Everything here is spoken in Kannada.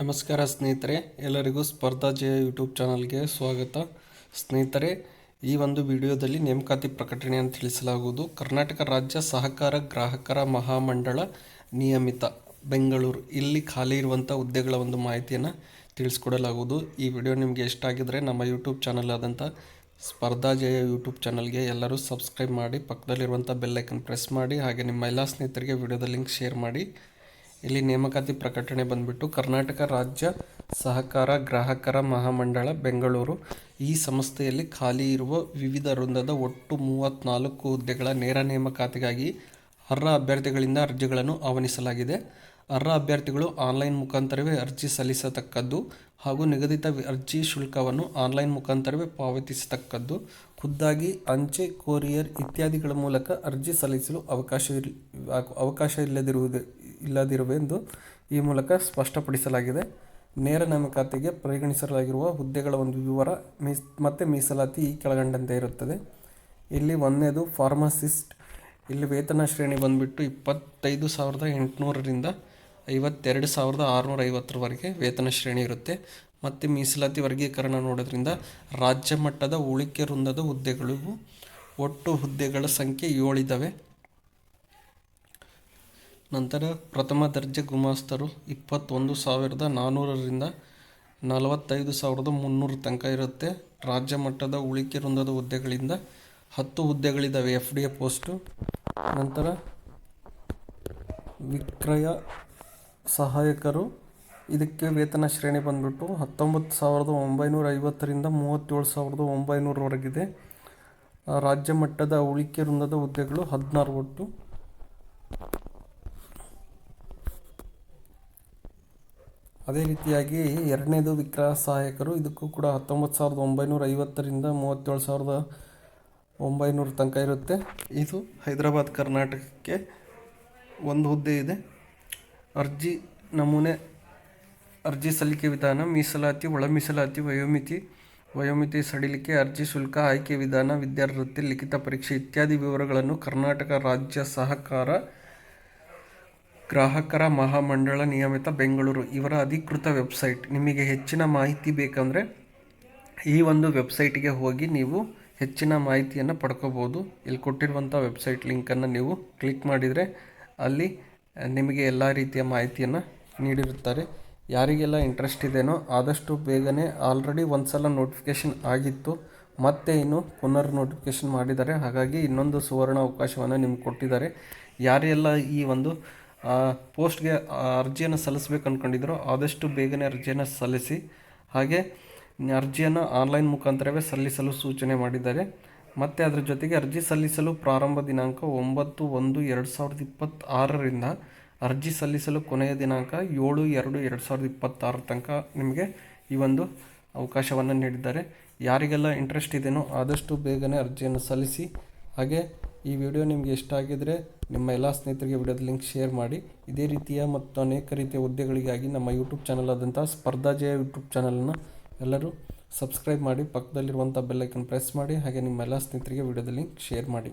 ನಮಸ್ಕಾರ ಸ್ನೇಹಿತರೆ, ಎಲ್ಲರಿಗೂ ಸ್ಪರ್ಧಾ ಜಯ ಯೂಟ್ಯೂಬ್ ಚಾನಲ್ಗೆ ಸ್ವಾಗತ. ಸ್ನೇಹಿತರೆ, ಈ ಒಂದು ವಿಡಿಯೋದಲ್ಲಿ ನೇಮಕಾತಿ ಪ್ರಕಟಣೆಯನ್ನು ತಿಳಿಸಲಾಗುವುದು. ಕರ್ನಾಟಕ ರಾಜ್ಯ ಸಹಕಾರ ಗ್ರಾಹಕರ ಮಹಾಮಂಡಳ ನಿಯಮಿತ ಬೆಂಗಳೂರು. ಇಲ್ಲಿ ಖಾಲಿ ಇರುವಂಥ ಹುದ್ದೆಗಳ ಒಂದು ಮಾಹಿತಿಯನ್ನು ತಿಳಿಸ್ಕೊಡಲಾಗುವುದು. ಈ ವಿಡಿಯೋ ನಿಮಗೆ ಇಷ್ಟ ಆಗಿದ್ರೆ ನಮ್ಮ ಯೂಟ್ಯೂಬ್ ಚಾನಲ್ ಆದಂಥ ಸ್ಪರ್ಧಾ ಜಯ ಯೂಟ್ಯೂಬ್ ಚಾನಲ್ಗೆ ಎಲ್ಲರೂ ಸಬ್ಸ್ಕ್ರೈಬ್ ಮಾಡಿ, ಪಕ್ಕದಲ್ಲಿರುವಂಥ ಬೆಲ್ಲೈಕನ್ ಪ್ರೆಸ್ ಮಾಡಿ, ಹಾಗೆ ನಿಮ್ಮ ಎಲ್ಲ ಸ್ನೇಹಿತರಿಗೆ ವಿಡಿಯೋದ ಲಿಂಕ್ ಶೇರ್ ಮಾಡಿ. ಇಲ್ಲಿ ನೇಮಕಾತಿ ಪ್ರಕಟಣೆ ಬಂದ್ಬಿಟ್ಟು ಕರ್ನಾಟಕ ರಾಜ್ಯ ಸಹಕಾರ ಗ್ರಾಹಕರ ಮಹಾಮಂಡಳ, ಬೆಂಗಳೂರು. ಈ ಸಂಸ್ಥೆಯಲ್ಲಿ ಖಾಲಿ ಇರುವ ವಿವಿಧ ವೃಂದದ ಒಟ್ಟು ಮೂವತ್ತ್ನಾಲ್ಕು ಹುದ್ದೆಗಳ ನೇರ ನೇಮಕಾತಿಗಾಗಿ ಅರ್ಹ ಅಭ್ಯರ್ಥಿಗಳಿಂದ ಅರ್ಜಿಗಳನ್ನು ಆಹ್ವಾನಿಸಲಾಗಿದೆ. ಅರ್ಹ ಅಭ್ಯರ್ಥಿಗಳು ಆನ್ಲೈನ್ ಮುಖಾಂತರವೇ ಅರ್ಜಿ ಸಲ್ಲಿಸತಕ್ಕದ್ದು ಹಾಗೂ ನಿಗದಿತ ಅರ್ಜಿ ಶುಲ್ಕವನ್ನು ಆನ್ಲೈನ್ ಮುಖಾಂತರವೇ ಪಾವತಿಸತಕ್ಕದ್ದು, ಖುದ್ದಾಗಿ ಅಂಚೆ, ಕೊರಿಯರ್ ಇತ್ಯಾದಿಗಳ ಮೂಲಕ ಅರ್ಜಿ ಸಲ್ಲಿಸಲು ಅವಕಾಶ ಅವಕಾಶ ಇಲ್ಲದಿರುವುದು ಇಲ್ಲದಿರುವೆಂದು ಈ ಮೂಲಕ ಸ್ಪಷ್ಟಪಡಿಸಲಾಗಿದೆ. ನೇರ ನೇಮಕಾತಿಗೆ ಪರಿಗಣಿಸಲಾಗಿರುವ ಹುದ್ದೆಗಳ ಒಂದು ವಿವರ ಮೀಸ್, ಮತ್ತು ಮೀಸಲಾತಿ ಈ ಕೆಳಗಂಡಂತೆ ಇರುತ್ತದೆ. ಇಲ್ಲಿ ಒಂದನೇದು, ಫಾರ್ಮಸಿಸ್ಟ್. ಇಲ್ಲಿ ವೇತನ ಶ್ರೇಣಿ ಬಂದುಬಿಟ್ಟು ಇಪ್ಪತ್ತೈದು ಸಾವಿರದ ಎಂಟುನೂರರಿಂದ ಐವತ್ತೆರಡು ಸಾವಿರದ ಆರುನೂರ ಐವತ್ತರವರೆಗೆ ವೇತನ ಶ್ರೇಣಿ ಇರುತ್ತೆ. ಮತ್ತು ಮೀಸಲಾತಿ ವರ್ಗೀಕರಣ ನೋಡೋದ್ರಿಂದ ರಾಜ್ಯ ಮಟ್ಟದ ಉಳಿಕೆ ವೃಂದದ ಹುದ್ದೆಗಳಿಗೂ ಒಟ್ಟು ಹುದ್ದೆಗಳ ಸಂಖ್ಯೆ ಏಳಿದ್ದಾವೆ ನಂತರ ಪ್ರಥಮ ದರ್ಜೆ ಗುಮಾಸ್ತರು ಇಪ್ಪತ್ತೊಂದು ಸಾವಿರದ ನಾನ್ನೂರರಿಂದ ನಲವತ್ತೈದು ಸಾವಿರದ ಮುನ್ನೂರು ತನಕ ಇರುತ್ತೆ. ರಾಜ್ಯ ಮಟ್ಟದ ಉಳಿಕೆ ವೃಂದದ ಹುದ್ದೆಗಳಿಂದ ಹತ್ತು ಹುದ್ದೆಗಳಿದ್ದಾವೆ ಎಫ್ ಡಿ ಎ ಪೋಸ್ಟು. ನಂತರ ವಿಕ್ರಯ ಸಹಾಯಕರು. ಇದಕ್ಕೆ ವೇತನ ಶ್ರೇಣಿ ಬಂದ್ಬಿಟ್ಟು ಹತ್ತೊಂಬತ್ತು ಸಾವಿರದ ಒಂಬೈನೂರ ಐವತ್ತರಿಂದ ಮೂವತ್ತೇಳು ಸಾವಿರದ ಒಂಬೈನೂರವರೆಗಿದೆ. ರಾಜ್ಯ ಮಟ್ಟದ ಉಳಿಕೆ ವೃಂದದ ಹುದ್ದೆಗಳು ಹದಿನಾರು ಒಟ್ಟು. ಅದೇ ರೀತಿಯಾಗಿ ಎರಡನೇದು ವಿಕ್ರಯ ಸಹಾಯಕರು ಇದಕ್ಕೂ ಕೂಡ ಹತ್ತೊಂಬತ್ತು ಸಾವಿರದ ಒಂಬೈನೂರ ಐವತ್ತರಿಂದ ಮೂವತ್ತೇಳು ಸಾವಿರದ ಒಂಬೈನೂರ ತನಕ ಇರುತ್ತೆ. ಇದು ಹೈದರಾಬಾದ್, ಕರ್ನಾಟಕಕ್ಕೆ ಒಂದು ಹುದ್ದೆ ಇದೆ. ಅರ್ಜಿ ನಮೂನೆ, ಅರ್ಜಿ ಸಲ್ಲಿಕೆ ವಿಧಾನ, ಮೀಸಲಾತಿ ಒಳ ಮೀಸಲಾತಿ ವಯೋಮಿತಿ ವಯೋಮಿತಿ ಸಡಿಲಿಕೆ, ಅರ್ಜಿ ಶುಲ್ಕ, ಆಯ್ಕೆ ವಿಧಾನ ವಿದ್ಯಾರ್ಥಿ ಲಿಖಿತ ಪರೀಕ್ಷೆ ಇತ್ಯಾದಿ ವಿವರಗಳನ್ನು ಕರ್ನಾಟಕ ರಾಜ್ಯ ಸಹಕಾರ ಗ್ರಾಹಕರ ಮಹಾಮಂಡಳ ನಿಯಮಿತ ಬೆಂಗಳೂರು. ಇವರ ಅಧಿಕೃತ ವೆಬ್ಸೈಟ್. ನಿಮಗೆ ಹೆಚ್ಚಿನ ಮಾಹಿತಿ ಬೇಕಂದರೆ ಈ ಒಂದು ವೆಬ್ಸೈಟ್ಗೆ ಹೋಗಿ ನೀವು ಹೆಚ್ಚಿನ ಮಾಹಿತಿಯನ್ನು ಪಡ್ಕೋಬೋದು. ಇಲ್ಲಿ ಕೊಟ್ಟಿರುವಂಥ ವೆಬ್ಸೈಟ್ ಲಿಂಕನ್ನು ನೀವು ಕ್ಲಿಕ್ ಮಾಡಿದರೆ ಅಲ್ಲಿ ನಿಮಗೆ ಎಲ್ಲ ರೀತಿಯ ಮಾಹಿತಿಯನ್ನು ನೀಡಿರುತ್ತಾರೆ. ಯಾರಿಗೆಲ್ಲ ಇಂಟ್ರೆಸ್ಟ್ ಇದೆಯೋ ಆದಷ್ಟು ಬೇಗನೆ ಆಲ್ರೆಡಿ ಒಂದು ಸಲ ನೋಟಿಫಿಕೇಷನ್ ಆಗಿತ್ತು. ಮತ್ತೆ ಇನ್ನು ಪುನರ್ ನೋಟಿಫಿಕೇಷನ್ ಮಾಡಿದ್ದಾರೆ. ಹಾಗಾಗಿ ಇನ್ನೊಂದು ಸುವರ್ಣ ಅವಕಾಶವನ್ನು ನಿಮ್ಗೆ ಕೊಟ್ಟಿದ್ದಾರೆ. ಯಾರೆಲ್ಲ ಈ ಒಂದು ಪೋಸ್ಟ್ಗೆ ಅರ್ಜಿಯನ್ನು ಸಲ್ಲಿಸ್ಬೇಕು ಅಂದ್ಕೊಂಡಿದ್ರು ಆದಷ್ಟು ಬೇಗನೆ ಅರ್ಜಿಯನ್ನು ಸಲ್ಲಿಸಿ, ಹಾಗೆ ಅರ್ಜಿಯನ್ನು ಆನ್ಲೈನ್ ಮುಖಾಂತರವೇ ಸಲ್ಲಿಸಲು ಸೂಚನೆ ಮಾಡಿದ್ದಾರೆ. ಮತ್ತು ಅದರ ಜೊತೆಗೆ ಅರ್ಜಿ ಸಲ್ಲಿಸಲು ಪ್ರಾರಂಭ ದಿನಾಂಕ ಒಂಬತ್ತು ಒಂದು ಎರಡು ಸಾವಿರದ ಇಪ್ಪತ್ತಾರರಿಂದ ಅರ್ಜಿ ಸಲ್ಲಿಸಲು ಕೊನೆಯ ದಿನಾಂಕ ಏಳು ಎರಡು ಎರಡು ಸಾವಿರದ ಇಪ್ಪತ್ತಾರ ತನಕ ನಿಮಗೆ ಈ ಒಂದು ಅವಕಾಶವನ್ನು ನೀಡಿದ್ದಾರೆ. ಯಾರಿಗೆಲ್ಲ ಇಂಟ್ರೆಸ್ಟ್ ಇದೆಯೋ ಆದಷ್ಟು ಬೇಗನೆ ಅರ್ಜಿಯನ್ನು ಸಲ್ಲಿಸಿ. ಹಾಗೆ ಈ ವಿಡಿಯೋ ನಿಮಗೆ ಇಷ್ಟ ಆಗಿದರೆ ನಿಮ್ಮ ಎಲ್ಲ ಸ್ನೇಹಿತರಿಗೆ ವಿಡಿಯೋದ ಲಿಂಕ್ ಶೇರ್ ಮಾಡಿ. ಇದೇ ರೀತಿಯ ಮತ್ತು ಅನೇಕ ರೀತಿಯ ಹುದ್ದೆಗಳಿಗಾಗಿ ನಮ್ಮ ಯೂಟ್ಯೂಬ್ ಚಾನಲ್ ಆದಂಥ ಸ್ಪರ್ಧಾ ಜಯ ಯೂಟ್ಯೂಬ್ ಚಾನಲನ್ನು ಎಲ್ಲರೂ ಸಬ್ಸ್ಕ್ರೈಬ್ ಮಾಡಿ. ಪಕ್ಕದಲ್ಲಿರುವಂಥ ಬೆಲ್ಲೈಕನ್ ಪ್ರೆಸ್ ಮಾಡಿ. ಹಾಗೆ ನಿಮ್ಮ ಎಲ್ಲ ಸ್ನೇಹಿತರಿಗೆ ವಿಡಿಯೋದ ಲಿಂಕ್ ಶೇರ್ ಮಾಡಿ.